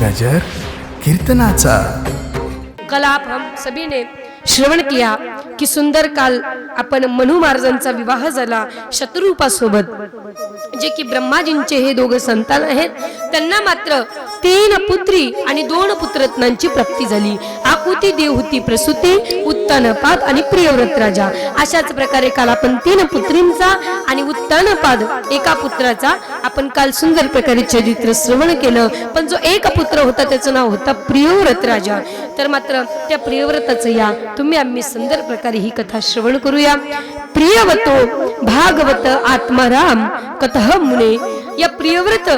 गजर कीर्तनाचा. कल आप हम सभी ने श्रवण किया की सुंदर काल आपण मनु महाराजांचा विवाह झाला शत्रुपासोबत. जे की ब्रह्माजींचे हे दोघं संतान आहेत त्यांना मात्र तीन पुत्री आणि दोन पुत्रत्नांची प्राप्ती झाली. आकुती देवहुती प्रसूती उत्तानपाद आणि प्रियव्रत राजा. अशाच प्रकारे काल आपण तीन पुत्रींचा आणि उत्तानपाद एका पुत्राचा आपण काल सुंदर प्रकारे चरित्र श्रवण केलं. पण जो एक पुत्र होता त्याचं नाव होता प्रियव्रत राजा. तर मात्र त्या प्रियव्रताचं या तुम्ही आम्ही सुंदर प्रकारे ही कथा श्रवण करूया. प्रियवतो भागवत आत्माराम कथ मुने. या प्रियव्रत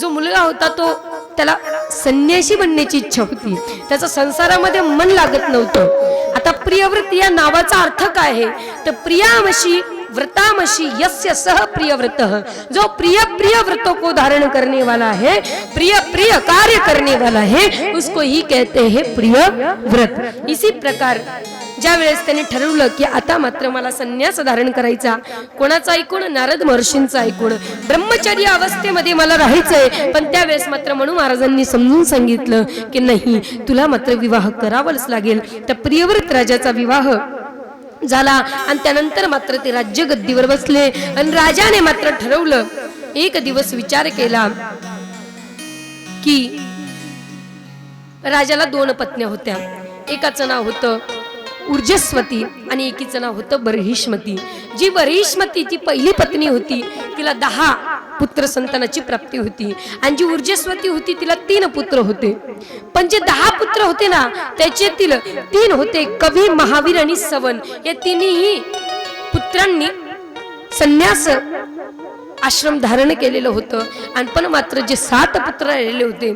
जो मुलगा होता तो त्याला संन्यासी बनण्याची इच्छा होती. त्याचं संसारामध्ये मन लागत नव्हतं. आता प्रियव्रत या नावाचा अर्थ काय आहे? तर प्रियामशी व्रतामशी यस्य सह प्रियव्रत. जो प्रिय प्रिय व्रतों को धारण करने वाला है प्रिय प्रिय कार्य करने वाला है उसको ही कहते हैं प्रिय व्रत इसी प्रकार ज्या वेळेस त्यांनी ठरवलं की आता मात्र मला संन्यास धारण करायचा कोणाचा ऐकून नारद महर्षींचं ऐकून ब्रह्मचर्य अवस्थेमध्ये मला राहायचंय पण त्यावेळेस मात्र म्हणून महाराजांनी समजून सांगितलं की नाही तुला मात्र विवाह करावाच लागेल. तर प्रियव्रत राजाचा विवाह झाला आणि त्यानंतर मात्र ते राज्य गद्दीवर बसले आणि राजाने मात्र ठरवलं एक दिवस विचार केला की राजाला दोन पत्न्या होत्या. एकाचं नाव होतं ऊर्जस्वती आणि एकीचं नाव होतं बरहिष्मती. जी बर्हिष्मती ती पहिली पत्नी होती तिला दहा पुत्र संतानाची प्राप्ती होती. आणि जी ऊर्जस्वती होती तिला तीन पुत्र होते. पण जे दहा पुत्र होते ना त्याच्यातील तीन होते कवी महावीर आणि सवन. या तिन्ही पुत्रांनी संन्यास आश्रम धारण केलेलं होतं. आणि पण मात्र जे सात पुत्र राहिलेले होते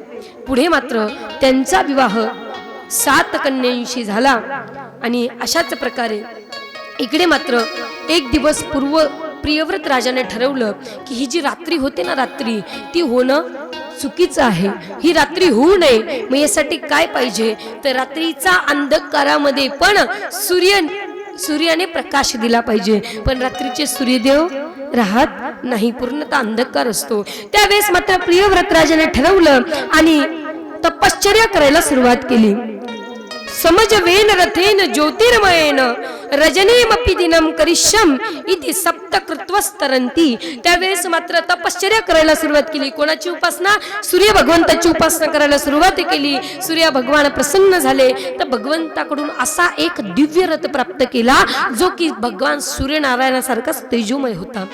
पुढे मात्र त्यांचा विवाह सात कन्यांशी झाला. आणि अशाच प्रकारे इकडे मात्र एक दिवस पूर्व प्रियव्रत राजाने ठरवलं की ही जी रात्री होते ना रात्री ती होणं चुकीचं आहे. ही रात्री होऊ नये. मग यासाठी काय पाहिजे? तर रात्रीचा अंधकारामध्ये पण सूर्य सूर्याने प्रकाश दिला पाहिजे. पण रात्रीचे सूर्यदेव राहत नाही. पूर्णतः अंधकार असतो. त्यावेळेस मात्र प्रियव्रत राजाने ठरवलं आणि तपश्चर्या करायला सुरुवात केली. समजवेन रथेन ज्योतिर्मयेन रजनीमपि दिनम करिष्यम इति सप्त कृत्वस्तरंती त्यावेळेस मात्र तपश्चर्या करायला सुरुवात केली. कोणाची उपासना? सूर्य भगवंताची उपासना करायला सुरुवात केली. सूर्य भगवान प्रसन्न झाले. तर भगवंताकडून असा एक दिव्य रथ प्राप्त केला जो की भगवान सूर्यनारायणासारखाच तेजोमय होता.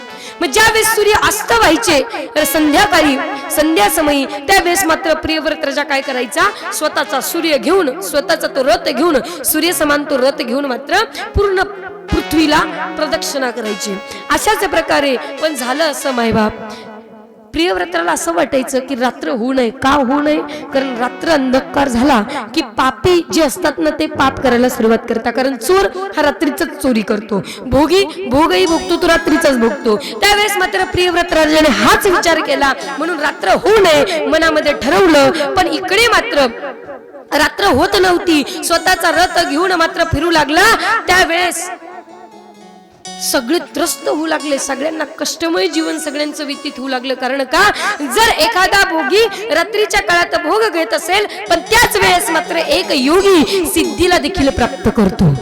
मग ज्यावेळेस सूर्य अस्त व्हायचे तर संध्याकाळी संध्यासमयी त्यावेळेस मात्र प्रियव्रत राजा काय करायचा? स्वतःचा सूर्य घेऊन स्वतःचा तो रथ घेऊन सूर्य समान तो रथ घेऊन मात्र पूर्ण पृथ्वीला प्रदक्षिणा करायची. अशाच प्रकारे पण झालं असं मायबाप. प्रियव्रताला असं वाटायचं की रात्र होऊ नये. का होऊ नये? कारण रात्र अंधकार झाला की पापी जे असतात ना ते पाप करायला सुरुवात करतात. कारण चोर हा रात्रीचाच चोरी करतो. भोगी भोगही भोगतो तो रात्रीचाच भोगतो. त्यावेळेस मात्र प्रियव्रत राजाने हाच विचार केला. म्हणून रात्र होऊ नये मनामध्ये ठरवलं. पण इकडे मात्र रात्र होत नव्हती. स्वतःचा रथ घेऊन मात्र फिरू लागला. त्यावेळेस सगळे त्रस्त होऊ लागले. सगळ्यांना कष्टमय जीवन सगळ्यांचं व्यतीत होऊ लागलं. कारण का? जर एखादा भोगी रात्रीच्या काळात भोग घेत असेल पण त्याच वेळेस मात्र एक योगी सिद्धीला देखील प्राप्त करतो.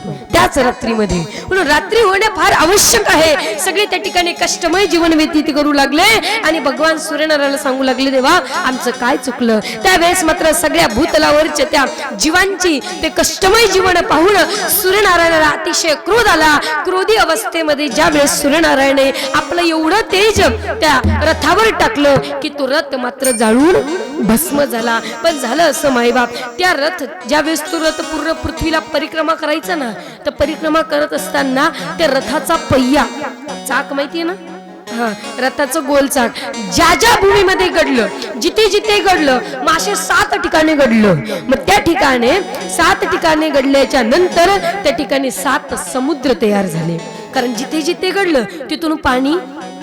त्याच रात्रीमध्ये. म्हणून रात्री होणे फार आवश्यक आहे. सगळे त्या ठिकाणी कष्टमय जीवन व्यतीत करू लागले आणि भगवान सूर्यनारायणाला सांगू लागले देवा आमचं काय चुकलं? त्यावेळेस मात्र सगळ्या भूतलावरच्या त्या जीवांची ते कष्टमय जीवन पाहून सूर्यनारायणाला अतिशय क्रोध आला. क्रोधी अवस्थेमध्ये ज्या वेळेस सूर्यनारायणे आपलं एवढं तेज त्या रथावर टाकलं की तो रथ मात्र जाळून भस्म झाला. पण झालं असं मायबाप त्या रथ ज्या वेळेस तो रथ पूर्ण पृथ्वीला परिक्रमा करायचा ना तर परिक्रमा करत असताना त्या रथाचा पहिया. चाक माहितीये ना? हा रथाचं गोल चाक. ज्या ज्या भूमीमध्ये घडलं जिथे जिथे घडलं मग असे सात ठिकाणी घडलं. मग त्या ठिकाणी सात ठिकाणी घडल्याच्या नंतर त्या ठिकाणी सात समुद्र तयार झाले. कारण जिथे जिथे घडलं तिथून पाणी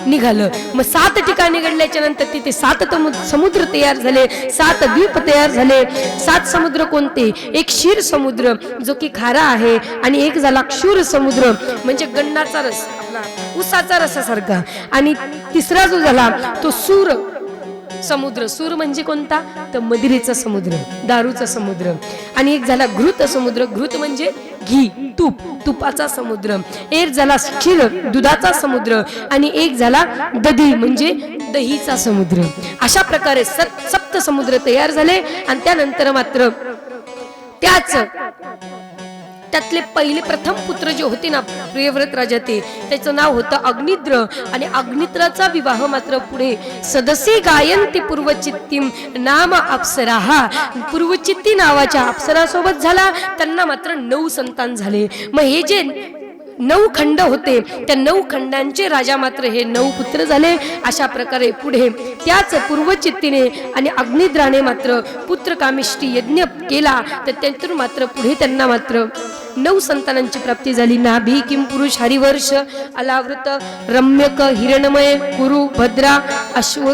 निघालं. मग सात ठिकाणी घडल्याच्या नंतर तिथे सात समुद्र तयार झाले सात द्वीप तयार झाले. सात समुद्र कोणते? एक क्षीर समुद्र जो की खारा आहे आणि एक झाला क्षूर समुद्र म्हणजे गन्नाचा रस आपला उसाचा रसासारखा. आणि तिसरा जो झाला तो सूर समुद्र. सूर म्हणजे कोणता? तर मदिरेचा समुद्र दारूचा समुद्र. आणि एक झाला घृत समुद्र. घृत म्हणजे घी तूप तुपाचा समुद्र. एक झाला क्षीर दुधाचा समुद्र. आणि एक झाला दधी म्हणजे दहीचा समुद्र. अशा प्रकारे सत सप्त समुद्र तयार झाले. आणि त्यानंतर मात्र त्याच त्यातले पहिले प्रथम पुत्र जे होते ना प्रियव्रत राजा ते त्याचं नाव होतं अग्निद्र. आणि अग्निद्राचा विवाह मात्र पुढे सदसी गायंती पूर्वचित्तीम नाम अप्सरा. हा पूर्वचित्ती नावाच्या अप्सरासोबत झाला. त्यांना मात्र नऊ संतान झाले. मग हे जे नऊ खंड होते त्या नऊ खंडांचे राजा मात्र हे नऊ पुत्र झाले. अशा प्रकारे पुढे त्याच पूर्वचित्तीने आणि अग्निद्राने मात्र पुत्रकामिष्टी यज्ञ केला. तर त्यातून मात्र पुढे त्यांना मात्र नऊ संतानांची प्राप्ती झाली. नाभी किम पुरुष हरिवर्ष अलावृत रम्यक हिरणमय कुरु भद्रा अश्व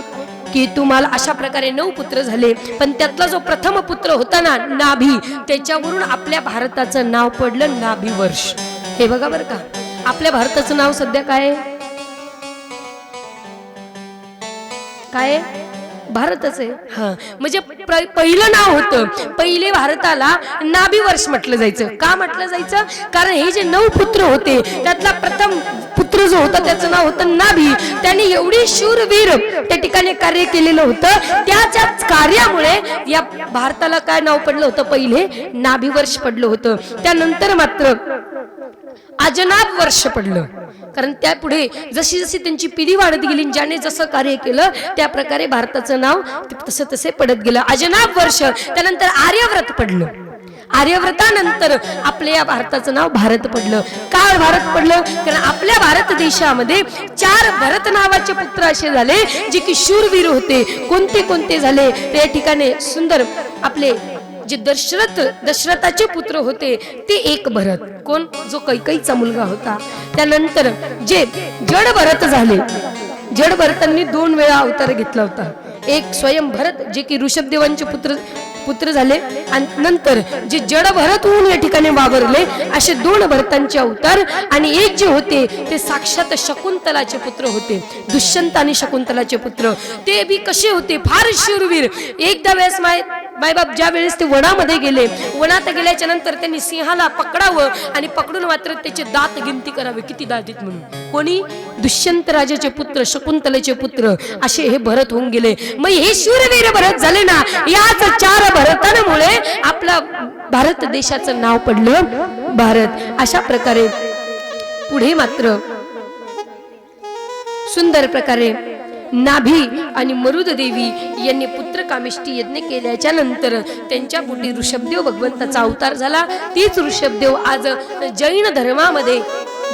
केतुमाल अशा प्रकारे नऊ पुत्र झाले. पण त्यातला जो प्रथम पुत्र होता ना नाभी त्याच्यावरून आपल्या भारताचं नाव पडलं नाभी वर्ष हे बघा बरं का. आपल्या भारताचं नाव सध्या काय काय भारतच आहे. हा. म्हणजे पहिलं नाव होतं. पहिले भारताला नाभी वर्ष म्हटलं जायचं. का म्हटलं जायचं? कारण हे जे नऊ पुत्र होते त्यातला प्रथम पुत्र जो होता त्याचं नाव होतं नाभी. त्याने एवढी शूरवीर त्या ठिकाणी कार्य केलेलं होतं. त्याच्याच कार्यामुळे या भारताला काय नाव पडलं होतं? पहिले नाभी वर्ष पडलं होतं. त्यानंतर मात्र अजनाब वर्ष पडलं. कारण त्यापुढे जशी जशी त्यांची पिढी वाढत गेली ज्याने जसं कार्य केलं त्या प्रकारे भारताचं नाव तसं तसे पडत गेलं. अजनाब वर्ष त्यानंतर आर्यव्रत पडलं. आर्यव्रतानंतर आपल्या या भारताचं नाव भारत पडलं. काळ भारत पडलं. कारण आपल्या भारत देशामध्ये चार भरत नावाचे पुत्र असे झाले जे की शूरवीर होते. कोणते कोणते झाले? त्या ठिकाणी सुंदर आपले जे दशरथ दशरथाचे पुत्र होते ते एक भरत. कोण? जो कैकईचा मुलगा होता. त्यानंतर जे जड भरत झाले जड भरतांनी दोन वेळा अवतार घेतला होता. एक स्वयं भरत जे की ऋषभदेवांचे पुत्र पुत्र झाले आणि नंतर जे जड भरत होऊन या ठिकाणी वावरले असे दोन भरतांचे अवतार आणि एक जे होते ते साक्षात शकुंतलाचे पुत्र होते दुष्यंत आणि शकुंतलाचे पुत्र. ते बी कसे होते? फार शूरवीर. एकदा वेळेस माय मायबाप ज्या वेळेस ते वनामध्ये गेले वनात गेल्याच्यानंतर त्यांनी सिंहाला पकडावं आणि पकडून मात्र त्याचे दात गिनती करावे. किती दात आहेत म्हणून? कोणी? दुष्यंत राजाचे पुत्र शकुंतलेचे पुत्र. असे हे भरत होऊन गेले. मग हे शूरवीर भरत झाले ना? याच चार भरतांमुळे आपला भारत देशाचं नाव पडलं. भारत अशा प्रकारे पुढे मात्र सुंदर प्रकारे नाभी आणि मरुद देवी यांनी पुत्र कामिष्टी यज्ञ केल्याच्यानंतर त्यांच्या पोटी ऋषभदेव भगवंताचा अवतार झाला. तीच ऋषभदेव आज जैन धर्मामध्ये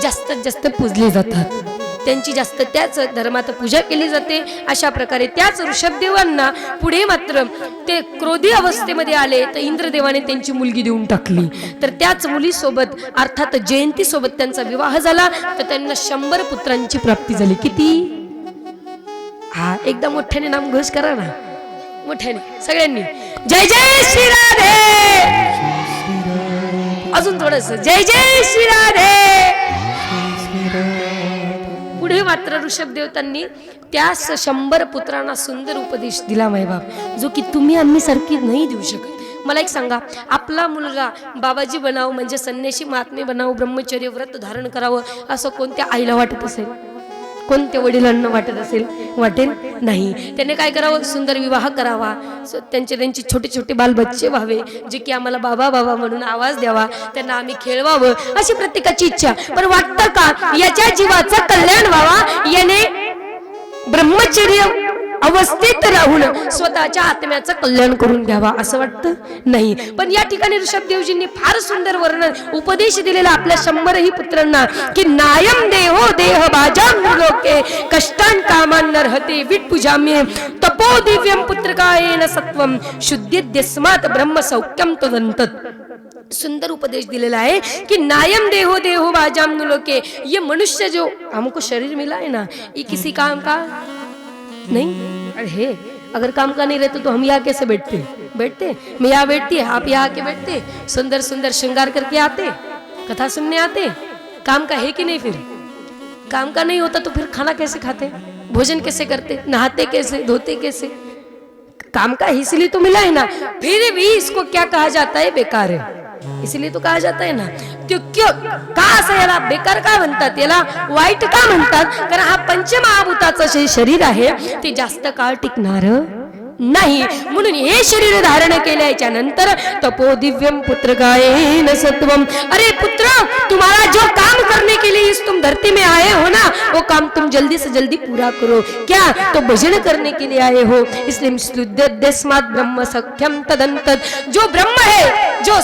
जास्तीत जास्त पूजले जातात. त्यांची जास्त त्याच धर्मात पूजा केली जाते. अशा प्रकारे त्याच ऋषभदेवांना पुढे मात्र ते क्रोधी अवस्थेमध्ये आले. तर इंद्रदेवाने त्यांची मुलगी देऊन टाकली. तर त्याच मुलीसोबत अर्थात जयंती सोबत त्यांचा विवाह झाला. तर त्यांना शंभर पुत्रांची प्राप्ती झाली. किती? हा एकदा मोठ्याने नाम घोष करा ना. मोठ्याने. सगळ्यांनी. जय जय श्री राधे! अजून थोडस. जय जय श्री राधे! पुढे मात्र ऋषभ देवतांनी त्या शंभर पुत्रांना सुंदर उपदेश दिला मायबाप जो की तुम्ही आम्ही सारखी नाही देऊ शकत. मला एक सांगा आपला मुलगा बाबाजी बनावं म्हणजे संन्याशी महात्मे बनावं ब्रह्मचर्य व्रत धारण करावं असं कोणत्या आईला वाटत असेल? कोणत्या वडिलांना वाटत असेल? वाटेल? नाही. त्याने काय करावं? सुंदर विवाह करावा. स- त्यांचे त्यांचे छोटे छोटे बालबच्चे व्हावे जे की आम्हाला बाबा बाबा म्हणून आवाज द्यावा. त्यांना आम्ही खेळवावं अशी प्रत्येकाची इच्छा. पण वाटतं का? याच्या जीवाचं कल्याण व्हावा? याने ब्रह्मचर्य अवस्थेत राहून स्वतःच्या आत्म्याचं कल्याण करून घ्यावा असं वाटतं? नाही. पण या ठिकाणी ऋषभदेवजींनी फार सुंदर वर्णन उपदेश दिलेला आपल्या शंभरही पुत्रांना की नायम देहो देह बाजा लोके कष्टान कामान नरहते विट पूजाम्ये तपो दिव्यम पुत्रकायेन सत्वम शुद्धिद्यस्मात ब्रह्म सौख्यम तदंतत सुंदर उपदेश दिलेला है कि नायम देहो देहो बाजाम लोके ये मनुष्य जो हमको शरीर मिला है ना ये किसी काम का? नहीं? अरे हे अगर काम का नहीं रहता तो हम यहाँ कैसे बैठते? बैठते? मैं यहाँ बैठती, आप यहाँ आके बैठते, सुंदर सुंदर श्रृंगार करके आते, कथा सुनने आते। काम का है कि नहीं फिर? काम का नहीं होता तो फिर खाना कैसे खाते? भोजन कैसे करते? नहाते कैसे? धोते कैसे? काम का इसलिए तो मिला है ना। फिर भी इसको क्या कहा जाता है? बेकार है। इसलिए तो कहा जाता है ना तो क्यों का असं याला बेकार का म्हणतात याला वाईट का म्हणतात कारण हा पंचमहाभूताचं जे शरीर आहे ते जास्त काळ टिकणार नाही. म्हणून हे शरीर धारण केल्याच्यानंतर तपो दिव्यम पुत्र गायेन सत्वम. अरे पुत्र तुम्हारा जो काम करने के लिए इस तुम धरती में आए हो ना वो काम तुम जल्दी से जल्दी पूरा करो. क्या? तो भजन करने के लिए आए हो. इसलिए ब्रह्म सख्यम तदंत जो ब्रह्म है जो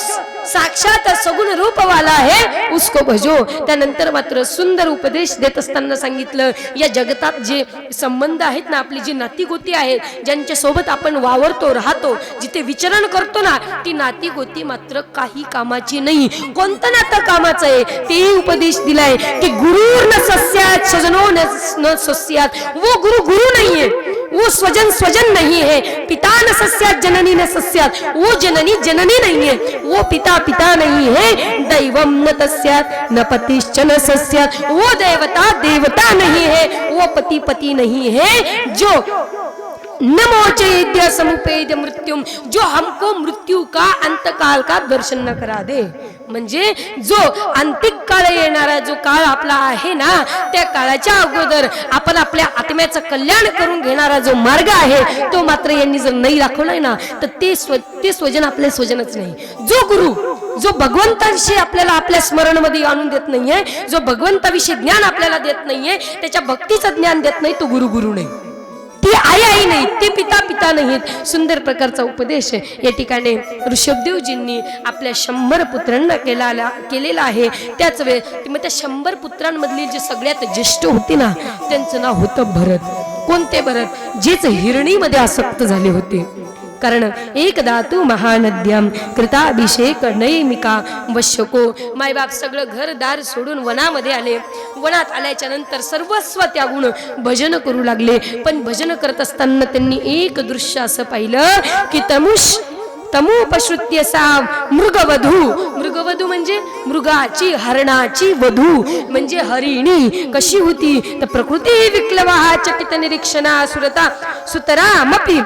साक्षात सगुण रूप वाला आहे. उसको भजो. त्यानंतर मात्र सुंदर उपदेश देत असताना सांगितलं या जगतात जे संबंध आहेत ना आपली जी नाती गोती आहेत ज्यांच्या सोबत आपण वावरतो राहतो जिथे विचरण करतो ना ती नाती गोती मात्र काही कामाची नाही. कोणतं नातं कामाचं आहे? तेही उपदेश दिलाय की गुरु न सस्यात सजनो न न सस्यात. वो गुरु गुरु नाहीये. वो स्वजन स्वजन नहीं है। पिता न सस्यात, जननी न सस्यात। वो जननी जननी नहीं है। वो पिता पिता नहीं है। दैवम न तस्यात, न पतिश्च न सस्यात। वो देवता देवता नहीं है। वो पति पति नहीं है। जो न मोचेद्य समुपेद मृत्युम जो हमको मृत्यू का अंतकाल का दर्शन न करा दे। म्हणजे जो अंतिक काळ येणारा जो काळ आपला आहे ना त्या काळाच्या अगोदर आपण आपल्या आत्म्याचं कल्याण करून घेणारा जो मार्ग आहे तो मात्र यांनी जर नाही दाखवलाय ना तर ते स्व ते स्वजन आपले स्वजनच नाही. जो गुरु जो भगवंताविषयी आपल्याला आपल्या स्मरणमध्ये आणून देत नाहीये जो भगवंताविषयी ज्ञान आपल्याला देत नाहीये त्याच्या भक्तीचं ज्ञान देत नाही तो गुरु गुरु नाही. ती आई आई नाही ते पिता पिता नाहीत सुंदर प्रकारचा उपदेश या ठिकाणी ऋषभदेवजींनी आपल्या शंभर पुत्रांना केला केलेला आहे. त्याच वेळ मग त्या शंभर पुत्रांमधली जे सगळ्यात ज्येष्ठ होती ना त्यांचं नाव होतं भरत. कोणते भरत? जेच हिरणीमध्ये आसक्त झाले होते. कारण। एकदा तू महानद्याम कृताभिषेक नैमिका वश्यको। मायबाप सगळं घरदार सोडून वनामध्ये आले। वनात आल्याच्यानंतर सर्वस्व त्यागून भजन करू लागले। पण भजन करत असताना त्यांनी एक दृश्य असं पाहिलं की तमुष तमोपश्रुत्य सा मृगवधू। मृगवधू म्हणजे मृगाची हरणाची वधू। म्हणजे हरिणी कशी होती? तर प्रकृती विक्लवा चकित निरीक्षणा सुरता सुतरामपी।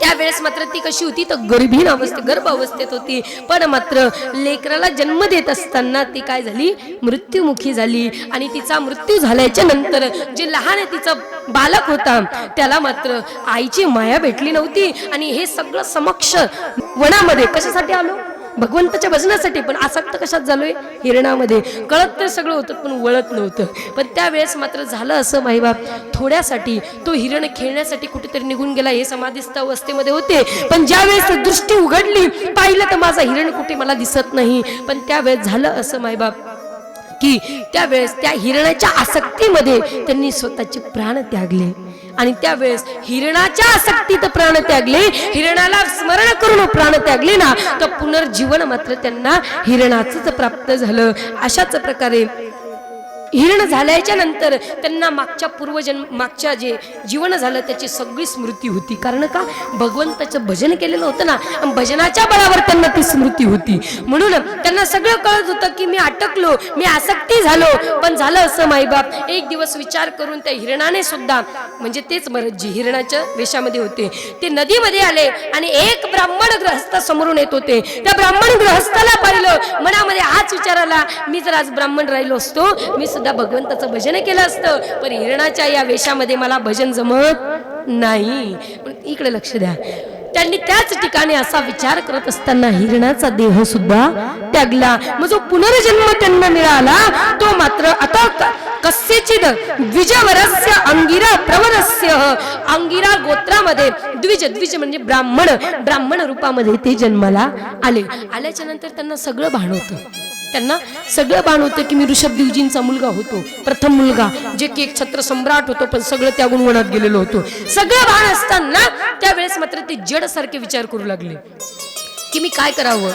त्यावेळेस मात्र ती कशी होती? तर गर्भीण अवस्थे गर्भ अवस्थेत होती. पण मात्र लेकराला जन्म देत असताना ती काय झाली? मृत्युमुखी झाली. आणि तिचा मृत्यू झाल्याच्यानंतर जे लहान तिचा बालक होता त्याला मात्र आईची माया भेटली नव्हती. आणि हे सगळं समक्ष वनामध्ये कशासाठी आलो? भगवंताच्या भजनासाठी पण आसक्त कशात झालोय? हिरणामध्ये. कळत तर सगळं होतं पण वळत नव्हतं. पण त्यावेळेस मात्र झालं असं माईबाप. थोड्यासाठी तो हिरण खेळण्यासाठी कुठेतरी निघून गेला हे समाधीस्थ अवस्थेमध्ये होते. पण ज्यावेळेस दृष्टी उघडली पाहिलं तर माझा हिरण कुठे मला दिसत नाही. पण त्यावेळेस झालं असं माईबाप की त्यावेळेस त्या हिरणाच्या आसक्तीमध्ये त्यांनी स्वतःचे प्राण त्यागले. आणि त्यावेळेस हिरणाच्या आसक्तीत प्राण त्यागले हिरणाला स्मरण करून प्राण त्यागले ना तर पुनर्जीवन मात्र त्यांना हिरणाचंच प्राप्त झालं. अशाच प्रकारे हिरण झाल्याच्यानंतर त्यांना मागच्या पूर्वजन्म मागच्या जे जीवन झालं त्याची सगळी स्मृती होती. कारण का? भगवंताचं भजन केलेलं होतं ना भजनाच्या बळावर त्यांना ती स्मृती होती. म्हणून त्यांना सगळं कळत होतं की मी अटकलो मी आसक्ती झालो पण झालं असं माईबाप. एक दिवस विचार करून त्या हिरणाने सुद्धा म्हणजे तेच जी हिरणाच्या वेशामध्ये होते ते नदीमध्ये आले आणि एक ब्राह्मण ग्रहस्थ समोरून येत होते. त्या ब्राह्मण ग्रहस्थाला पाहिलं मनामध्ये हाच विचार आला मी जर आज ब्राह्मण राहिलो असतो मी सुद्धा भगवंताचं भजन केलं असतं. पण हिरणाच्या या वेशामध्ये मला भजन जमत नाही. इकडे लक्ष द्या. त्यांनी त्याच ठिकाणी असा विचार करत असताना हिरणाचा देह सुद्धा त्यागला. मग जो पुनर्जन्म त्यांना मिळाला तो मात्र आता क- कस्यचिद द्विजवरस्य अंगिरा प्रवरस्य. अंगिरा गोत्रामध्ये द्विज द्विज म्हणजे ब्राह्मण. ब्राह्मण रूपामध्ये ते जन्माला आले. आल्याच्यानंतर त्यांना सगळं भान होतं. त्यांना सगळं बाण होतं की मी ऋषभदेवजींचा मुलगा होतो प्रथम मुलगा जे की एक छत्र सम्राट होतो पण सगळं त्या वनात गेलेलो होतो. सगळं बाण असताना त्यावेळेस मात्र ते जड सारखे विचार करू लागले. की मी काय करावं?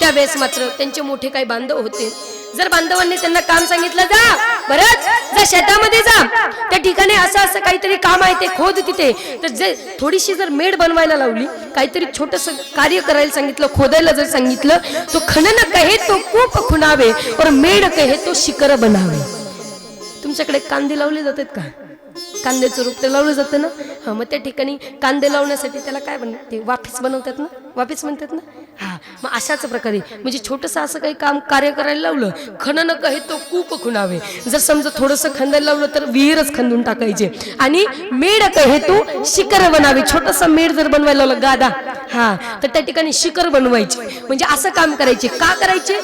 त्यावेळेस मात्र त्यांचे मोठे काही बांधव होते. जर बांधवांनी त्यांना काम सांगितलं जा. बरंच जा शेतामध्ये जा. त्या ठिकाणी असं असं काहीतरी काम आहे ते खोद तिथे. तर जे थोडीशी जर मेड बनवायला लावली काहीतरी छोटस कार्य करायला सांगितलं खोदायला जर सांगितलं तो खनन कहे तो कूप खुणावे और मेड कहे तो शिखर बनावे. तुमच्याकडे कांदे लावले जातात का? कांद्याचं रोपटे लावलं जातं ना? हा मग त्या ठिकाणी कांदे लावण्यासाठी त्याला काय बन ते वाफीस बनवतात ना? वाफीस म्हणतात ना? हा मग अशाच प्रकारे म्हणजे छोटंसं असं काही काम कार्य करायला लावलं खणन हे तो कूप खुणावे. जर समजा थोडंसं खंदायला लावलं तर विहीरच खंदून टाकायचे. आणि मेड हे तो शिखर बनावे. छोटंसं मेड जर बनवायला लावलं गादा हा तर त्या ठिकाणी शिखर बनवायचे. म्हणजे असं काम करायचे. का करायचे?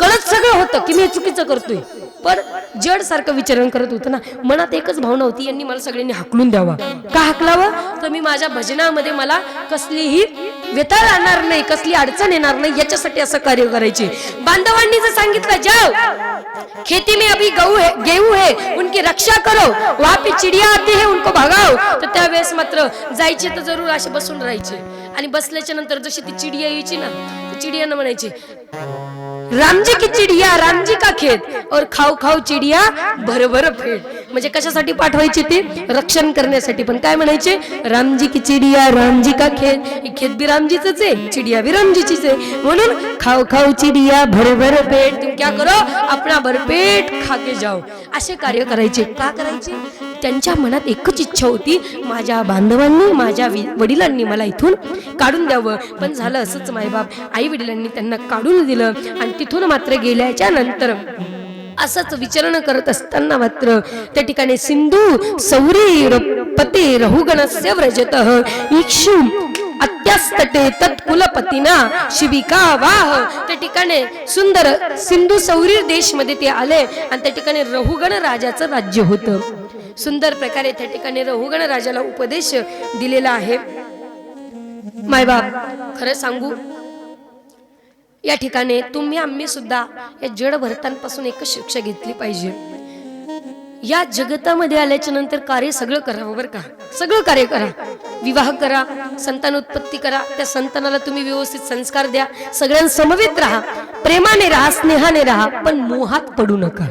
कळत सगळं होतं की मी चुकीचं करतोय. पण जड सारखं विचारण करत होतं ना. मनात एकच भावना होती यांनी मला सगळ्यांनी हाकलून द्यावा. का हाकलावं? तर मी माझ्या भजनामध्ये मला कसलीही व्यथा राहणार नाही कसली अडचण येणार नाही याच्यासाठी असं कार्य करायचे. बांधवांनी जर सांगितलं जाओ खेती में अभी गहू है गेहूं है उनकी रक्षा करो वहां पे चिड़िया आती है उनको भगाओ. तर त्यावेळेस मात्र जायचे तर जरूर असे बसून राहायचे. आणि बसल्याच्या नंतर जशी ती चिडिया यायची ना तर चिडियानं म्हणायची रामजी की चिडिया रामजी का खेत? और खाऊ खाऊ चिडिया भरभर भर फेड म्हणजे कशासाठी पाठवायची ते? रक्षण करण्यासाठी. पण काय म्हणायचे? रामजी की चिडिया रामजी का खेत? हे खेत बी रामजीच आहे चिडिया बी रामजीचीच आहे. म्हणून खाऊ खाऊ चिडिया भरभर पेट तुम क्या करो? अपना भरपेट खाके जाओ. असे कार्य करायचे. का करायचे? त्यांच्या मनात एकच इच्छा होती माझ्या बांधवांनी माझ्या वडिलांनी मला इथून काढून द्यावं. पण झालं असंच मायबाप. आई वडिलांनी त्यांना काढून दिलं आणि तिथून मात्र गेल्याच्यानंतर असंच विचरण करत असताना मात्र त्या ठिकाणी सिंधू सौरी पते रहुगणस्य व्रजत इक्षु अत्यास्तटे तत्कुलपतीना शिबिका वाह. त्या ठिकाणी सुंदर सिंधू सौरीर देशमध्ये ते आले आणि त्या ठिकाणी रहुगण राजाचं राज्य होतं. सुंदर प्रकारे त्या ठिकाणी रहुगण राजाला उपदेश दिलेला आहे. मायबाप खरं सांगू या ठिकाणी तुम्ही आम्ही सुद्धा या जड भरतांपासून एकच शिक्षा घेतली पाहिजे. या जगतामध्ये आल्याच्यानंतर कार्य सगळं करावं बरं का? सगळं कार्य करा. विवाह करा संतान उत्पत्ती करा त्या संतानाला तुम्ही व्यवस्थित संस्कार द्या. सगळ्यांसमवेत राहा. प्रेमाने राहा स्नेहाने राहा पण मोहात पडू नका.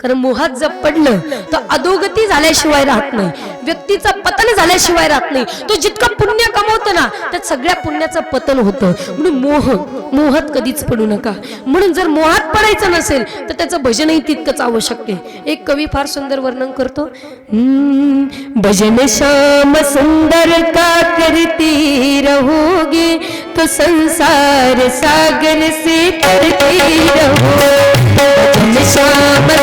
कारण मोहात जर पडलं तर अधोगती झाल्याशिवाय राहत नाही. व्यक्तीचं पतन झाल्याशिवाय राहत नाही. तो जितकं पुण्य कमवतो ना त्यात सगळ्या पुण्याचं पतन होतं. म्हणून मोह मोहात कधीच पडू नका. म्हणून जर मोहात पडायचं नसेल तर त्याचं भजनही तितकंच आवश्यक आहे. एक कवी फार सुंदर वर्णन करतो. भजन श्याम सुंदर का करती रहोगे तो संसार सागर से करती रहोगे. सागर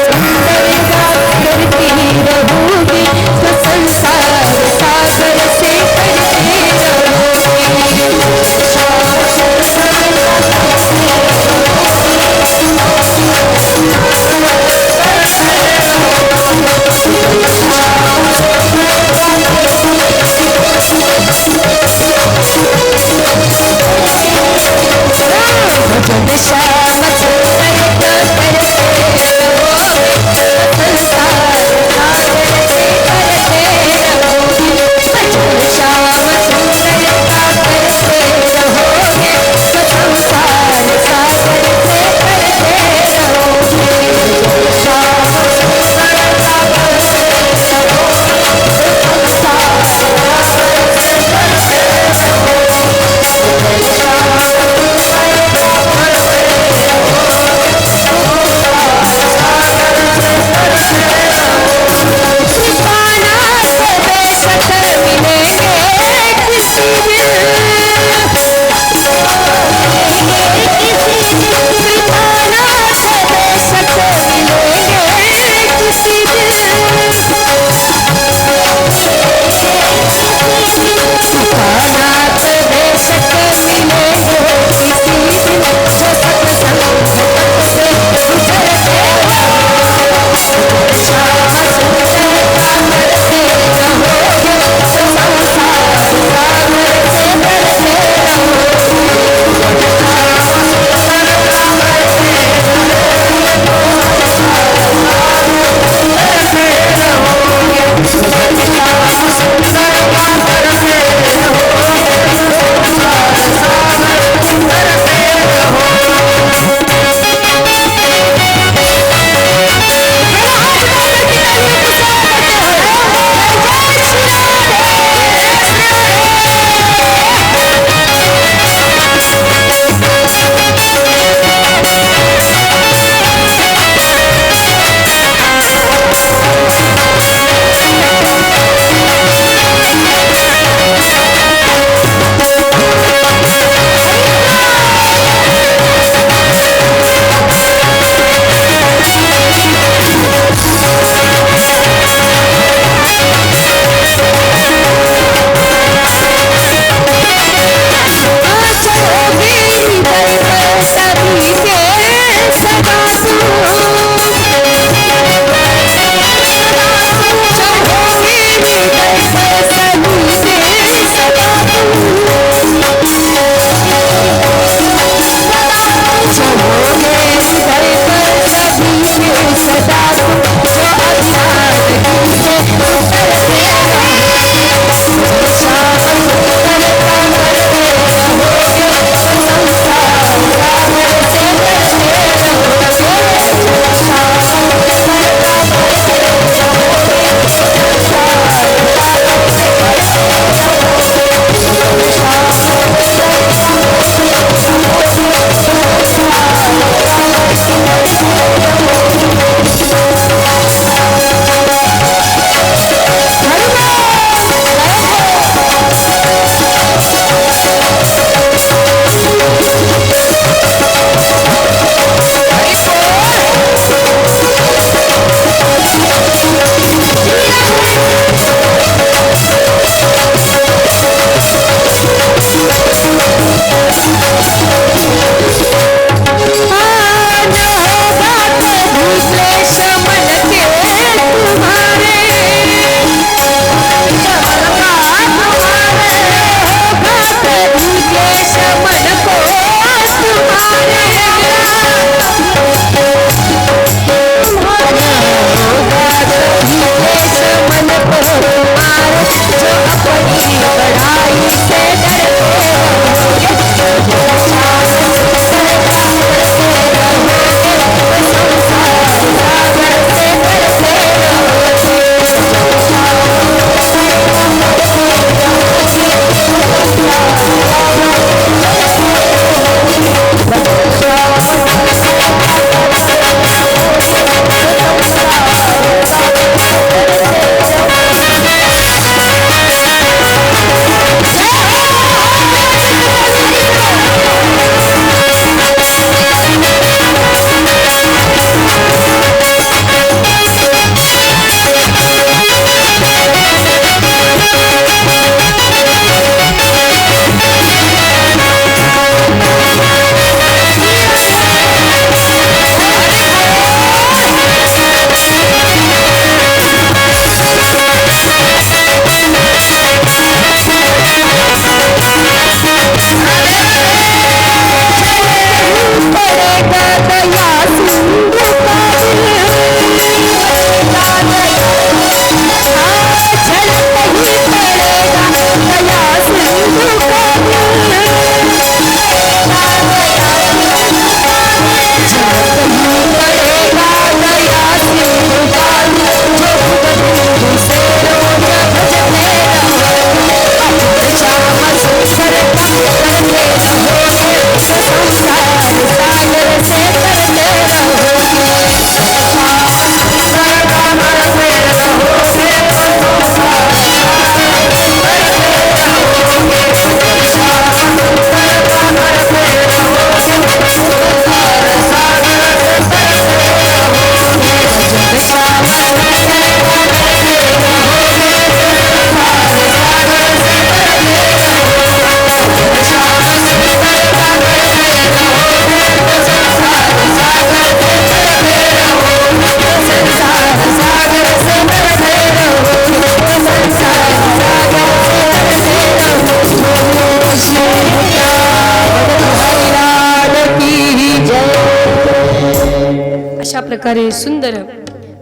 प्रकारे सुंदर.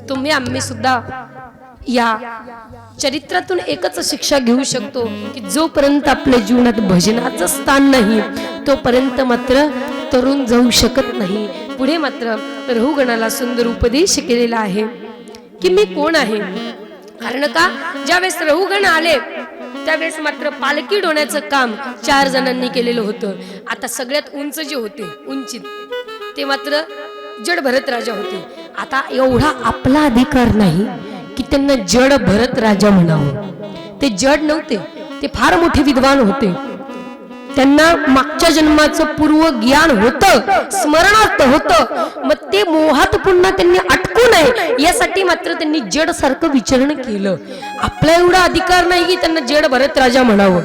तुम्ही आम्ही सुद्धा या चरित्रातून एकच शिक्षा घेऊ शकतो की जोपर्यंत आपल्या जीवनात भजनाचं स्थान नाही तोपर्यंत मात्र तरुण जाऊ शकत नाही. पुढे मात्र रहुगणाला सुंदर उपदेश केलेला आहे. की मी कोण आहे? कारण का ज्यावेळेस रहुगण आले त्यावेळेस मात्र पालखी डोण्याचं काम चार जणांनी केलेलं होतं. आता सगळ्यात उंच जे होते उंचीत ते मात्र जड भरत राजा होते. आता एवढा आपला अधिकार नाही की त्यांना जड भरत राजा म्हणावं. ते जड नव्हते ते फार मोठे विद्वान होते. त्यांना मागच्या जन्माचं पूर्व ज्ञान होतं स्मरणार्थ होतं. मग ते मोहात पुन्हा त्यांनी अटकू नये यासाठी मात्र त्यांनी जड सारखं विचारण केलं. आपला एवढा अधिकार नाही की त्यांना जड भरत राजा म्हणावं.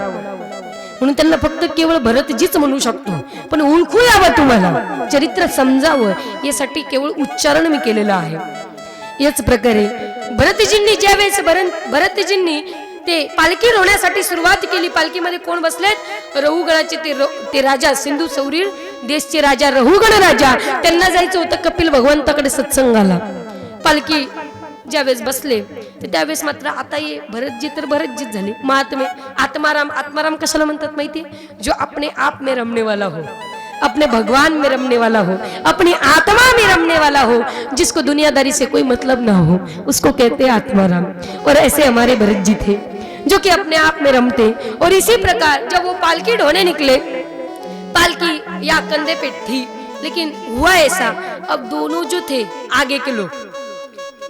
म्हणून त्यांना फक्त केवळ भरतजीच म्हणू शकतो. पण ओळखू यावं तुम्हाला. चरित्र समजावं यासाठी केवळ उच्चारण मी केलेलं आहे. याच प्रकारे भरतजींनी ज्यावेळेस भरत भरतजींनी ते पालखी रोवण्यासाठी सुरुवात केली. पालखीमध्ये कोण बसलेत? रहुगणाचे ते ते राजा सिंधू सौरीर देशचे राजा रहुगण राजा. त्यांना जायचं होतं कपिल भगवंताकडे सत्संगाला. पालखी ज्यावेळेस बसले तर त्यावेळेस मात्र आता ये भरतजी तर भरतजीत झाले. महात्मे आत्माराम आत्माराम कशाला म्हणतात माहिती जो अपने आप में रमने वाला हो अपने भगवान में रमने वाला हो अपनी आत्मा में रमने वाला हो जिसको दुनियादारी से कोई मतलब ना हो उसको कहते हैं आत्माराम। और ऐसे हमारे भरत जी थे जो कि अपने आप में रमते। और इसी प्रकार जब वो पालकी ढोने निकले पालकी या कंधे पे थी लेकिन हुआ ऐसा अब दोनों जो थे आगे के लोग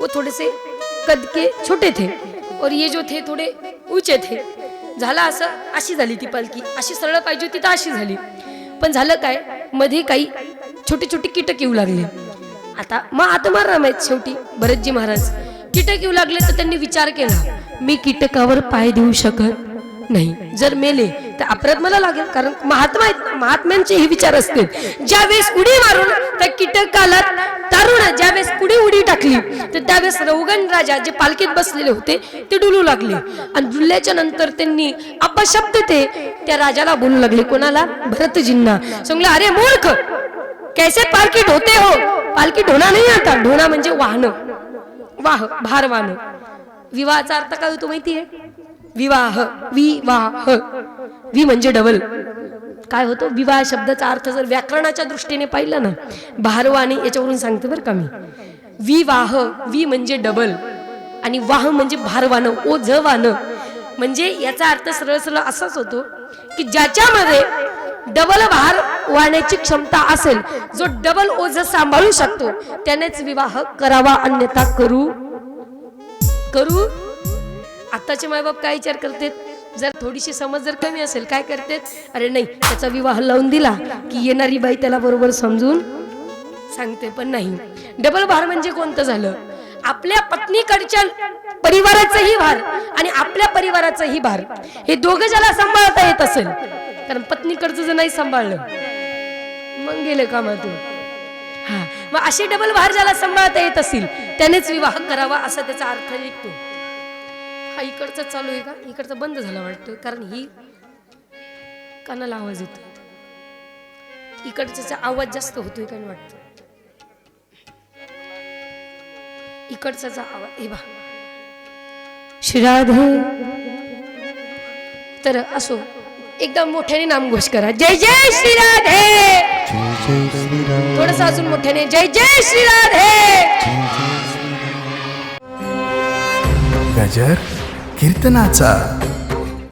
वो थोड़े से कद के छोटे थे और ये जो थे थोडे ऊंचे थे। झालं असं अशी झाली ती पालखी अशी सरळ पाहिजे होती तर अशी झाली. पण झालं काय मध्ये काही छोटे छोटे कीटक येऊ लागले. आता मग आता आत्माराम आहेत शेवटी भरतजी महाराज. कीटक येऊ लागले तर त्यांनी विचार केला मी कीटकावर पाय देऊ शकत नाही. जर मेले तर अपराध मला लागेल कारण महात्मा आहेत महात्म्यांचे हे विचार असते ज्यावेळेस उडी मारून त्या कीटकाला तारून ज्यावेळेस पुढे उडी टाकली तर त्यावेळेस रौगण राजा जे पालखीत बसलेले होते ते डुलू लागले. आणि डुलल्याच्या नंतर त्यांनी अपशब्द ते त्या राजाला बोलू लागले कोणाला? भरतजींना सांगले अरे मूर्ख कैसे पालखी ढोते हो? पालखी ढोणा नाही आता. ढोणा म्हणजे वाहन. वाह भार वाहन. विवाहाचा अर्थ काय होतो माहितीये? विवाह विवाह. वि म्हणजे डबल. काय होतो? विवाह शब्दाचा अर्थ जर व्याकरणाच्या दृष्टीने पाहिलं ना भारवाने याच्यावरून सांगते बरं का मी. विवाह वि म्हणजे डबल आणि वाह म्हणजे भारवान ओझवान. म्हणजे याचा अर्थ सरळ सरळ असाच होतो की ज्याच्यामध्ये डबल भार वाहण्याची क्षमता असेल जो डबल ओझ सांभाळू शकतो त्यानेच विवाह करावा अन्यथा करू करू आताचे मायबाप काय विचार करतात? जर थोडीशी समज जर कमी असेल काय करतात? अरे नाही त्याचा विवाह लावून दिला की येणारी बाई त्याला बरोबर समजून सांगते पण नाही. डबल भार म्हणजे कोणतं झालं? आपल्या पत्नीकडच्या परिवाराचाही भार आणि आपल्या परिवाराचाही भार. हे दोघं ज्याला सांभाळता येत असेल कारण पत्नीकडचं जर नाही सांभाळलं मग गेले कामातून. हा मग असे डबल भार ज्याला सांभाळता येत असेल त्यानेच विवाह करावा असा त्याचा अर्थ निघतो. हा इकडचा चालू आहे का? इकडचा बंद झाला वाटतं कारण ही कानाला आवाज येतो. इकडचा आवाज जास्त होतोय का वाटतं? इकडचा आवाज हे बा श्रीराधे. तर असो एकदम मोठ्याने नामघोष करा. जय जय श्रीराधे! थोडस अजून मोठ्याने जय जय श्रीराधे! गजर कीर्तनाचा.